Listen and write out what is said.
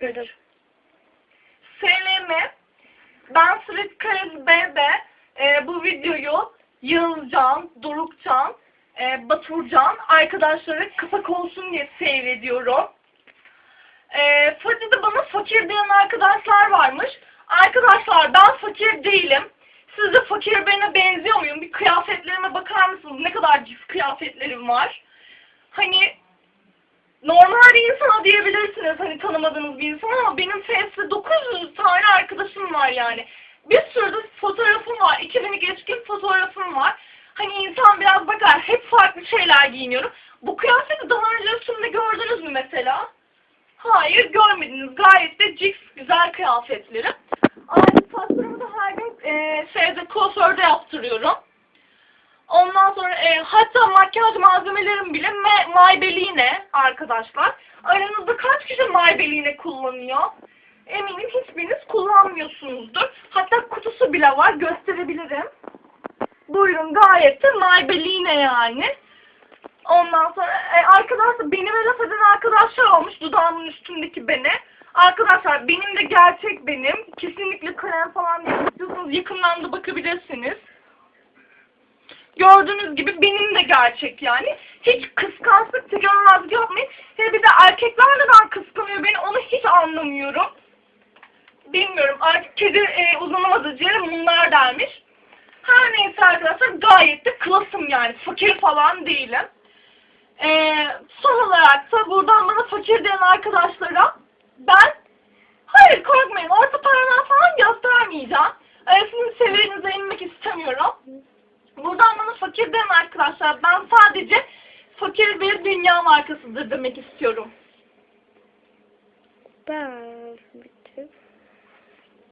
Dedim. SLM ben Sırit Karız B'de e, bu videoyu Yağızcan, Dorukcan, e, Baturcan arkadaşları kısa olsun diye seyrediyorum. E, Fatih'te bana fakir diyen arkadaşlar varmış. Arkadaşlar ben fakir değilim. Siz de fakir birine benziyor muyum? Bir kıyafetlerime bakar mısınız? Ne kadar cif kıyafetlerim var. Hani diyebilirsiniz hani tanımadığınız bir insan ama benim Face'te 900 tane arkadaşım var yani. Bir sürü de fotoğrafım var. 2000'i geçkin fotoğrafım var. Hani insan biraz bakar. Hep farklı şeyler giyiniyorum. Bu kıyafeti daha önce üstümde gördünüz mü mesela? Hayır görmediniz. Gayet de cix güzel kıyafetlerim. Aynı saçlarımı da her gün e, şeyde kuaförde yaptırıyorum. Ondan sonra e, hatta makyaj malzemelerim bile Maybelline arkadaşlar. Aranızda kaç kişi Maybelline kullanıyor? Eminim hiçbiriniz kullanmıyorsunuzdur. Hatta kutusu bile var gösterebilirim. Buyurun gayet de Maybelline yani. Ondan sonra e, arkadaşlar beni ve laf eden arkadaşlar olmuş dudağımın üstündeki beni. Arkadaşlar benim de gerçek benim. Kesinlikle krem falan. İstiyorsanız yakından da bakabilirsiniz. Gördüğünüz gibi benim de gerçek yani. Hiç kıskançlık tecavüz yapmayın. Ve bir de erkekler neden kıskanıyor beni onu hiç anlamıyorum. Bilmiyorum. Artık kedi e, uzanamadı ciğeri bunlar dermiş. Her neyse arkadaşlar gayet de klasım yani. Fakir falan değilim. E, son olarak da buradan bana fakir diyen arkadaşlara ben hayır korkmayın orta paradan fakir diyen arkadaşlar ben sadece fakir bir dünya markasıdır demek istiyorum. Ben